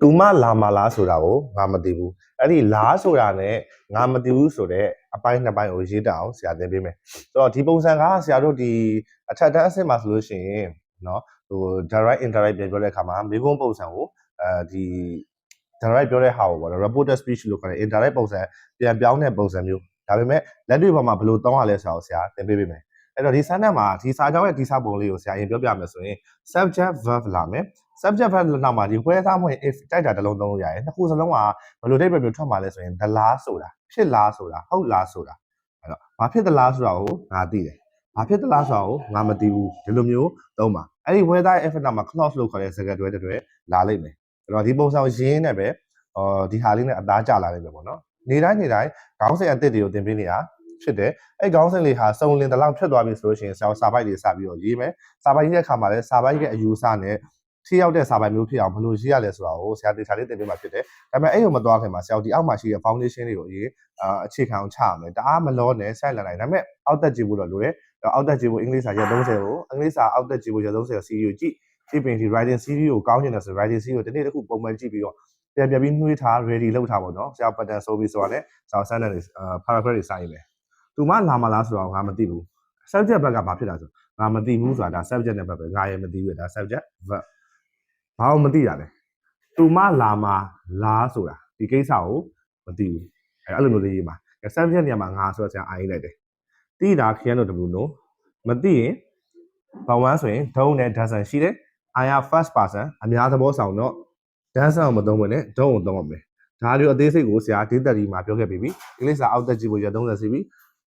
သူမလာမလားဆိုတာကိုငါမသိဘူးအဲ့ဒီလားဆိုတာနဲ့ငါမသိဘူးဆိုတော့အပိုင်းနှစ်ပိုင်းကိုရေးတအောင်ဆရာသင်ပေးမယ်ဆိုတော့ဒီပုံစံကဆရာတို့ဒီအထက်တန်းအဆင့်မှာဆိုလို့ရှိရင်နော်ဟို direct indirect ပြန်ပြောတဲ့အခါမှာမေးခွန်းပုံစံကိုအဲဒီ direct ပြောတဲ့ဟာကိုပေါ့နော် reported speech လို့ခေါ်တယ် indirect ပုံစံပြန်ပြောင်းတဲ့ပုံစံမျိုးဒါပေမဲ့လက်တွေ့ပေါ်မှာဘယ်လိုတောင်းရလဲဆိုတာကိုဆရာသင်ပေးပေးမယ်အဲ့တော့ဒီစာနဲ့မှာဒီစာကြောင်းရဲ့ဒီစာပုံလေးကိုဆရာရင်ပြောပြမယ်ဆိုရင် subject verb လာမယ် subject verb နောက်မှာဒီခွဲသားမဝင် if တိုက်တာတစ်လုံးသုံးလို့ရတယ်နှစ်ခုစလုံးကဘယ်လိုတိတ်ပဲမျိုးထွက်မှာလဲဆိုရင်ဒလားဆိုတာဖြစ်လားဆိုတာဟုတ်လားဆိုတာအဲ့တော့ဘာဖြစ်သလားဆိုတာကိုငါသိတယ်ဘာဖြစ်သလားဆိုတာကိုငါမသိဘူးဒီလိုမျိုးသုံးပါအဲ့ဒီ weather if နောက်မှာ clause လို့ခေါ်တဲ့စကားတွဲတွေလာလိမ့်မယ်အဲ့တော့ဒီပုံစံကိုရင်းနဲ့ပဲအော်ဒီဟာလေးနဲ့အသားကျလာလိမ့်မယ်ပေါ့နော်နေတိုင်းနေတိုင်းခေါင်းစဉ်အသစ်တွေကိုသင်ပေးနေတာဖြစ်တယ်အဲ့ခေါင်းစဉ်လေးဟာစုံလင်တလောက်ဖြစ်သွားပြီဆိုလို့ရှိရင်ဆရာစာပိုက်တွေစပြီးတော့ရေးမယ်စာပိုက်ရေးတဲ့အခါမှာလည်းစာပိုက်ရဲ့အယူအဆနဲ့ ထိရောက်တဲ့စာပိုက်မျိုးဖြစ်အောင်ဘယ်လိုရေးရလဲဆိုတာကိုဆရာတေချာလေးသင်ပေးမှာဖြစ်တယ်ဒါပေမဲ့အဲ့လိုမသွားခင်မှာဆရာဒီအောက်မှာရှိတဲ့ foundation တွေကိုရေးအာအခြေခံအောင်ချရမယ်တအားမလောနဲ့ဆိုက်လာနိုင်ဒါပေမဲ့အောက်တက်ကြည့်ဖို့တော့လိုတယ်အောက်တက်ကြည့်ဖို့အင်္ဂလိပ်စာရက်30ကိုအင်္ဂလိပ်စာအောက်တက်ကြည့်ဖို့ရက်30ကို series ကိုကြည့်ကြည့်ပြင်ဒီ writing series ကိုကောင်းကျင်တယ်ဆို writing series ကိုဒီနေ့တစ်ခုပုံမှန်ကြည့်ပြီးတော့ပြန်ပြန်ပြီးနှွေးထား ready လုပ်ထားပါတော့ဆရာ pattern ဆိုပြီးဆိုတာနဲ့ဆရာ sentence တွေအာ paragraph တွေစာရေးမယ်သူမလာမလားဆိုတော့ငါမသိဘူး subject ဘက်ကဘာဖြစ်တာဆိုငါမသိဘူးဆိုတာဒါ subject နဲ့ဘက်ပဲငါလည်းမသိဘူးဒါ subject verb ဘာလို့မသိတာလဲသူမလာမလားဆိုတာဒီကိစ္စကိုမသိဘူးအဲအဲ့လိုမျိုးလေးရေးပါ subject နေရာမှာငါဆိုတော့ဆရာအာရေးလိုက်တယ်သိတာခရမ်းတို့ W နော်မသိရင်ဘာဝမ်းဆိုရင် don't နဲ့ doesn't ရှိတယ် I am first person အများသဘောဆောင်တော့ doesn't ကိုမသုံးဘဲနဲ့ don't ကိုသုံးအောင်မယ်ဒါမျိုးအသေးစိတ်ကိုဆရာဒေသတီမှာပြောခဲ့ပြီးပြီအင်္ဂလိပ်စာအောက်တက်ကြည့်ဖို့ရ30စီပြီ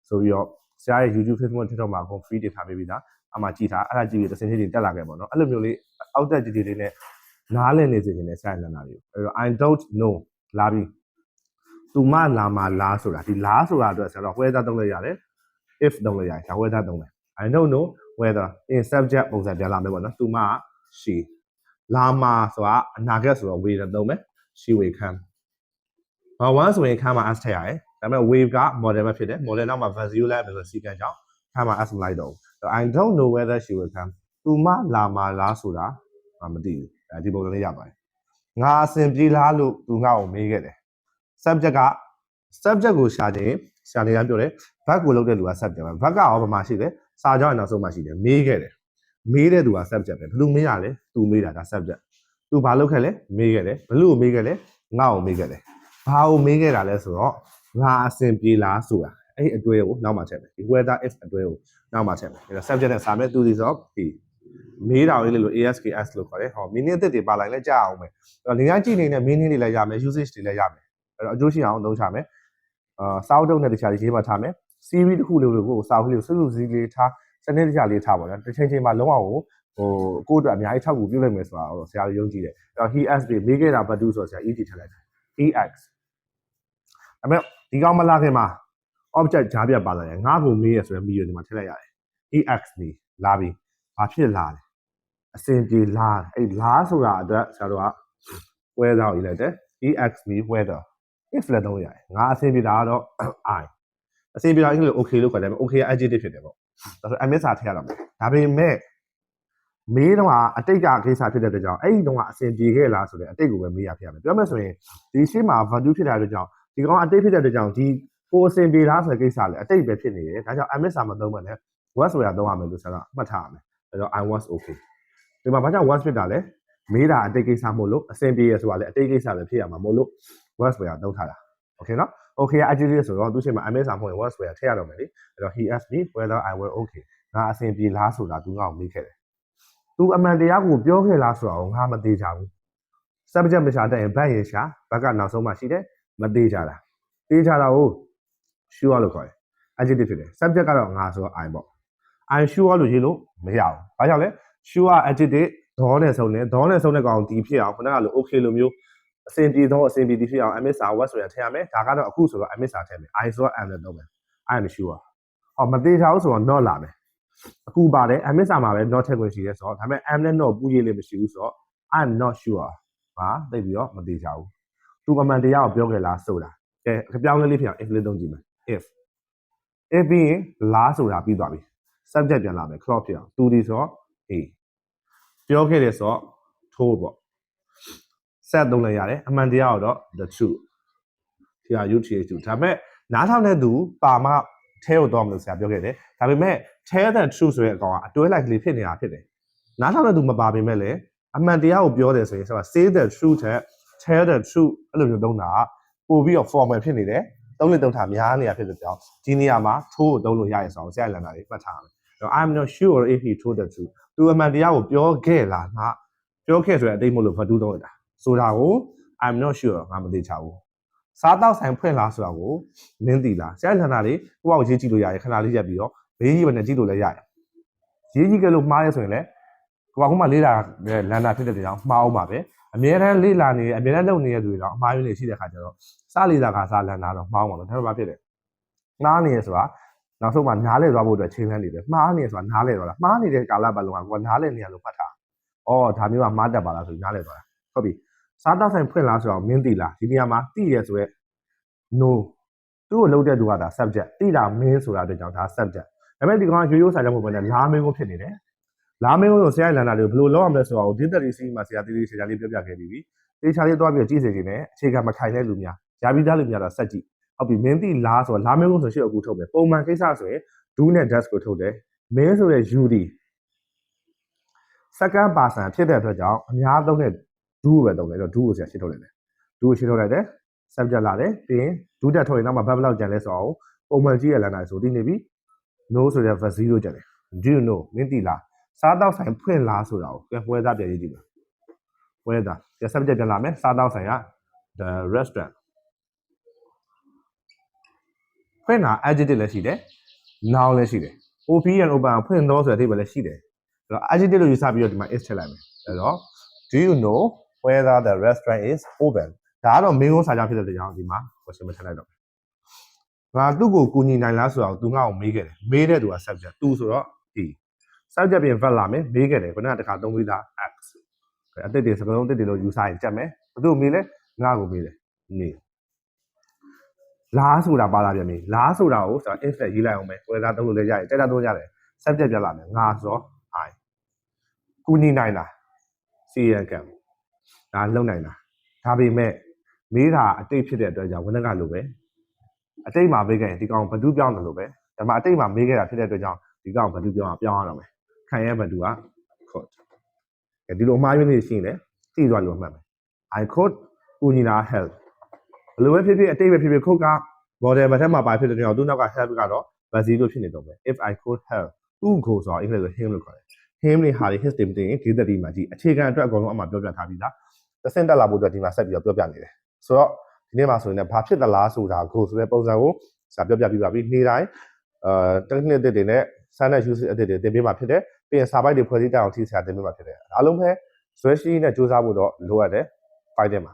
ဆိုပြီးတော့ဆရာရဲ့ YouTube Facebook TikTok မှာ con free တင်ထားပေးပြီးသားအမှကြည့်ထားအဲ့ဒါကြည့်ပြီးတစ်စင်းချင်းတွေတက်လာခဲ့ပေါ့နော်အဲ့လိုမျိုးလေးအောက်တက်ကြည့်ကြည့်လေးနဲ့ နားလည်နေစေချင်တဲ့ဆရာလန်နာလေးအဲ့တော့ I don't know လာပြီသူမလာမလားဆိုတာဒီလားဆိုတာအတွက်ဆရာတော့ whether သုံးလို့ရတယ် if သုံးလို့ရတယ်ဒါ whether သုံးတယ် I don't know whether in subject ပုံစံပြန်လာမယ်ပေါ့နော်သူမ she လာမဆိုတာအနာဂတ်ဆိုတော့ will သုံးမယ် she will come ဘာဝမ်းဆိုရင် come မှာ s ထည့်ရတယ်ဒါပေမဲ့ wave က model ပဲဖြစ်တယ် model နောက်မှာ value လိုက်မယ်ဆိုစီကံကြောင့် come မှာ s မလိုက်တော့ဘူး I don't know whether she will come သူမလာမလားဆိုတာငါမသိဘူး အဲဒီပုံစံလေးရပါတယ်ငါအစဉ်ပြေးလားလို့သူငါ့ကိုမေးခဲ့တယ် subject က subject ကိုရှာခြင်းရှာနေရပြောတယ် verb ကိုလုပ်တဲ့လူက subject ပဲ verb ကရောဘာမှရှိလဲစာကြောင်းနောက်ဆုံးမှရှိတယ်မေးခဲ့တယ်မေးတဲ့သူက subject ပဲဘယ်လိုမေးရလဲသူမေးတာဒါ subject သူဘာလုပ်ခဲ့လဲမေးခဲ့တယ်ဘယ်လိုမေးခဲ့လဲငါ့ကိုမေးခဲ့တယ်ဘာကိုမေးခဲ့တာလဲဆိုတော့ငါအစဉ်ပြေးလားဆိုတာအဲ့ဒီအတွေ့ကိုနောက်မှချက်မယ်ဒီ whether if အတွေ့ကိုနောက်မှချက်မယ်ဒါ subject နဲ့စာမဲ့သူဒီဆိုတော့ P မေးတာလေးလို့ ASKS လို့ခေါ်တယ်ဟော meaning အသစ်တွေပါလိုက်လဲကြားအောင်မယ်အဲ့တော့နေရာကြည့်နေတဲ့ meaning တွေလည်းရမယ် usage တွေလည်းရမယ်အဲ့တော့အကျိုးရှိအောင်သုံးချမယ်အာစာအုပ်တုပ်နဲ့တခြားရေးမှထားမယ် series တစ်ခုလေးကိုစာအုပ်လေးကိုစွတ်စွတ်စည်းလေးထားစနစ်တကျလေးထားပါတော့တစ်ချိန်ချိန်မှာလုံးဝကိုဟိုကိုယ့်အတွက်အများကြီးထောက်ကူပြုလိုက်မယ်ဆိုတာတော့ဆရာယုံကြည်တယ်အဲ့တော့ he as တွေမေးခဲ့တာဘတ်တူဆိုတော့ဆရာ EG ထည့်လိုက်တယ် EX ဒါပေမဲ့ဒီကောင်မလာခင်မှာ object ဂျားပြတ်ပါလာတယ်ငါ့ကိုမေးရဆိုရင်မီယိုဒီမှာထည့်လိုက်ရတယ် EX နေလာပြီဘာဖြစ်လာလဲ အစင်ပြေလာအဲ့လာဆိုတာအတွက်ဆရာတို့က weather ကိုရေးလိုက်တယ် EX မီ weather if လည်းသုံးရတယ်ငါအစင်ပြေတာကတော့ I အစင်ပြေတာအင်္ဂလိပ် okay လို့ခေါ်တယ် okay က adjective ဖြစ်တယ်ပေါ့ဒါဆို MS စာထည့်ရတော့မယ်ဒါပေမဲ့မေးတော့အတိတ်ကကိစ္စဖြစ်တဲ့အတွက်ကြောင့်အဲ့ဒီတော့အစင်ပြေခဲ့လားဆိုတဲ့အတိတ်ကိုပဲမေးရဖြစ်ရမယ်ပြောမယ်ဆိုရင်ဒီရှင်းမှာ value ဖြစ်တဲ့အတွက်ကြောင့်ဒီကောင်အတိတ်ဖြစ်တဲ့အတွက်ကြောင့်ဒီကိုအစင်ပြေလားဆိုတဲ့ကိစ္စလည်းအတိတ်ပဲဖြစ်နေတယ်ဒါကြောင့် MS စာမသုံးမှလည်း was ဆိုတာသုံးရမယ်လို့ဆရာကမှတ်ထားရမယ်ဒါကြောင့် I was okay ဒီမှာဘာကြောင့် was ဖြစ်တာလဲမေးတာအတိတ်ကိစ္စမို့လို့အစင်ပြေရဆိုတာလည်းအတိတ်ကိစ္စပဲဖြစ်ရမှာမို့လို့ was ဆိုတာသုံးထားတာ okay နော် okay က adjective ဆိုတော့သူရှိမှာ MS စာမဟုတ်ရင် was ဆိုတာထည့်ရတော့မယ်လေအဲ့တော့ he asked me whether I were okay ငါအဆင်ပြေလားဆိုတာသူငါ့ကိုမေးခဲ့တယ်သူအမှန်တရားကိုပြောခဲ့လားဆိုတာကိုငါမသေးချဘူး subject မရှာတတ်ရင်ဘတ်ရင်ရှာဘတ်ကနောက်ဆုံးမှရှိတယ်မသေးချတာသေးချတာကို sure လို့ခေါ်တယ် adjective ဖြစ်တယ် subject ကတော့ငါဆိုတော့ I ပေါ့ I sure လို့ရေးလို့မရဘူးဘာကြောင့်လဲ sure adjective ဒေါနဲ့ဆုံးတယ်ဒေါနဲ့ဆုံးတဲ့ကောင်ဒီဖြစ်အောင်ခုနကလို okay လိုမျိုးအစင်ပြေတော့အစင်ပြေဒီဖြစ်အောင် MS စာ what ဆိုရထည့်ရမယ်ဒါကတော့အခုဆိုတော့ MS စာထည့်မယ် I ဆိုတော့ am နဲ့သုံးမယ် I am sure ဟောမသေးချဘူးဆိုတော့ not လာမယ်အခုပါတယ် MS စာမှာပဲ not ထည့်ခွင့်ရှိရဲဆိုတော့ဒါပေမဲ့ am နဲ့ not ပူးရေးလေးမရှိဘူးဆိုတော့ I am not sure ဟာသိပြီးတော့မသေးချဘူးသူအမှန်တရားကိုပြောခဲ့လားဆိုတာကဲအပြောင်းလဲလေးဖြစ်အောင် if လေးသုံးကြည့်မယ် if if ပြီးရင်လားဆိုတာပြီးသွားပြီ subject ပြန်လာမယ် clause ဖြစ်အောင်သူဒီဆိုတော့ a ပြောခဲ့တယ်ဆိုတော့ told ပေါ့ set သုံးလိုက်ရတယ်အမှန်တရားတော့ the truth ဒီဟာ UTH ဒါပေမဲ့နားထောင်တဲ့သူပါမထဲကိုတော့မလို့ဆရာပြောခဲ့တယ်ဒါပေမဲ့ tell the truth ဆိုတဲ့အကောင်ကအတွဲလိုက်ကလေးဖြစ်နေတာဖြစ်တယ်နားထောင်တဲ့သူမပါပေမဲ့လည်းအမှန်တရားကိုပြောတယ်ဆိုရင်ဆိုတာ say the truth တဲ့ tell the truth အဲ့လိုမျိုးသုံးတာကပို့ပြီးတော့ formal ဖြစ်နေတယ်သုံးလက်သုံးထားများနေတာဖြစ်တဲ့ကြောင့်ဒီနေရာမှာ true ကိုသုံးလို့ရရဆိုအောင်ဆရာလန်တာလေးမှတ်ထားရမယ်အဲ့တော့ I'm not sure if he told the truth သူအမှန်တရားကိုပြောခဲ့လားငါပြောခဲ့ဆိုတဲ့အတိတ်မဟုတ်လို့ဖတ်တူးသုံးလိုက်တာဆိုတာကို I'm not sure ငါမသိချဘူးစားတော့ဆိုင်ဖွင့်လားဆိုတာကိုနင်းသိလားဆရာလန်တာလေးကိုယ့်အောက်ရေးကြည့်လို့ရတယ်ခဏလေးရက်ပြီးတော့ဘေးကြီးပဲနဲ့ကြည့်လို့လည်းရတယ်ရေးကြီးကလို့မှားရဆိုရင်လည်းကိုကခုမှလေးလာလန်တာဖြစ်တဲ့ကြောင့်မှားအောင်ပါပဲအမြဲတမ်းလေးလာနေအမြဲတမ်းလုံနေတဲ့သူတွေတော့အမှားယွင်းနေရှိတဲ့ခါကျတော့စားလေးစားကစားလန်တာတော့မှားအောင်ပါလို့ဒါပေမဲ့ဖြစ်တယ်နားနေရဆိုတာ နောက်ဆုံးမှနားလဲသွားဖို့အတွက်ချိန်လန်းနေတယ်မှားနေရဆိုတာနားလဲသွားတာမှားနေတဲ့ကာလပတ်လုံးကကိုကနားလဲနေရလို့ဖတ်တာအော်ဒါမျိုးကမှားတတ်ပါလားဆိုပြီးနားလဲသွားတာဟုတ်ပြီစားတောက်ဆိုင်ဖွင့်လားဆိုတော့မင်းသိလားဒီနေရာမှာသိရဆိုရဲ no သူ့ကိုလုံးတဲ့သူကဒါ subject သိတာမင်းဆိုတာအတွက်ကြောင့်ဒါ subject ဒါပေမဲ့ဒီကောင်ကရိုးရိုးဆိုင်တဲ့ပုံပဲနဲ့လာမင်းကိုဖြစ်နေတယ်လာမင်းကိုဆိုဆရာလန်တာတွေကိုဘယ်လိုလုပ်ရမလဲဆိုတော့ဒီတက်ရီစီမှာဆရာတီးတီးဆရာလေးပြောပြခဲ့ပြီးပြီတေချာလေးသွားပြီးကြည့်စေခြင်းနဲ့အခြေခံမခိုင်တဲ့လူများယာပြီးသားလူများတော့စက်ကြည့် ဟုတ်ပြီမင်းသိလားဆိုတော့လာမင်းကိုဆိုရှေ့အခုထုတ်မယ်ပုံမှန်ကိစ္စဆိုရင် do နဲ့ does ကိုထုတ်တယ်မင်းဆိုတဲ့ you ဒီ second person ဖြစ်တဲ့အတွက်ကြောင့်အများသုံးတဲ့ do ကိုပဲသုံးတယ်အဲ့တော့ do ကိုဆရာရှင်းထုတ်လိုက်တယ် do ကိုရှင်းထုတ်လိုက်တယ် subject လာတယ်ပြီးရင် do တက်ထုတ်ရင်နောက်မှာဘတ်ဘလောက်ကျန်လဲဆိုတော့ပုံမှန်ကြည့်ရလမ်းတိုင်းဆိုသိနေပြီ no ဆိုတဲ့ verb 0ကျန်တယ် do you know မင်းသိလားစားတော့ဆိုင်ဖွင့်လားဆိုတာကိုပြန်ပွဲသားပြန်ရေးကြည့်ပါပွဲသားကျ subject ပြန်လာမယ်စားတော့ဆိုင်က the restaurant ဖွင့်တာ adjective လည်းရှိတယ် noun လည်းရှိတယ် op and open ဖွင့်တော့ဆိုတဲ့အဓိပ္ပာယ်လည်းရှိတယ်အဲ့တော့ adjective လို့ယူဆပြီးတော့ဒီမှာ is ထည့်လိုက်မယ်အဲ့တော့ do you know whether the restaurant is open ဒါကတော့မင်းကုန်းစာကြောင့်ဖြစ်တဲ့ကြောင့်ဒီမှာ question မထည့်လိုက်တော့ငါသူ့ကိုကူညီနိုင်လားဆိုတော့ तू ငါ့ကိုမေးခဲ့တယ်မေးတဲ့သူက subject तू ဆိုတော့ he subject ပြင် verb လာမယ်မေးခဲ့တယ်ခုနကတခါသုံးပြီးသား x အတိတ်တွေစကားလုံးအတိတ်တွေလို့ယူဆရင်ကြက်မယ်ဘသူ့မေးလဲငါ့ကိုမေးတယ်နေ လားဆိုတာပါလာပြန်ပြီလားဆိုတာကိုဆိုတာ if နဲ့ရေးလိုက်အောင်မယ်ဝယ်သားသုံးလို့လည်းရတယ်တိုက်တာသုံးရတယ် subject ပြလာမယ်ငါဆိုတော့ i ကူညီနိုင်လား c ရကံဒါလုံနိုင်လားဒါပေမဲ့မေးတာအတိတ်ဖြစ်တဲ့အတွက်ကြောင့်ဝဏ္ဏကလိုပဲအတိတ်မှာမေးခဲ့ရင်ဒီကောင်ဘသူပြောင်းတယ်လို့ပဲဒါမှအတိတ်မှာမေးခဲ့တာဖြစ်တဲ့အတွက်ကြောင့်ဒီကောင်ဘသူပြောင်းအောင်ပြောင်းရတော့မယ်ခံရဘသူက quote အဲဒီလိုအမှားယွင်းနေရှိရင်လည်းသိသွားလို့မှတ်မယ် I quote ကူညီတာ help ဘယ်လိုပဲဖြစ်ဖြစ်အတိတ်ပဲဖြစ်ဖြစ်ခုတ်က model ဘက်ထက်မှာပါဖြစ်တဲ့ကြောင့်သူနောက်က help ကတော့ buzzy လို့ဖြစ်နေတော့မယ် if I could help သူ့ကိုဆိုတော့အင်္ဂလိပ်လို him လို့ခေါ်တယ် him တွေဟာတွေ his တွေမတင်ရင်ဒေသတိမှာကြည့်အခြေခံအတွက်အကုန်လုံးအမှပြောပြထားပြီးသားသစင်တက်လာဖို့အတွက်ဒီမှာဆက်ပြီးတော့ပြောပြနေတယ်ဆိုတော့ဒီနေ့မှာဆိုရင်လည်းဘာဖြစ်သလားဆိုတာကိုဆိုတဲ့ပုံစံကိုစာပြောပြပြပါပြီနေ့တိုင်းအာ technique အသစ်တွေနဲ့ sign up use အသစ်တွေသင်ပေးမှာဖြစ်တယ်ပြီးရင်စာပိုက်တွေဖွဲ့စည်းတတ်အောင်ထိဆရာသင်ပေးမှာဖြစ်တယ်အားလုံးပဲဇွဲရှိနဲ့စူးစမ်းဖို့တော့လိုအပ်တယ် fight တဲ့မှာ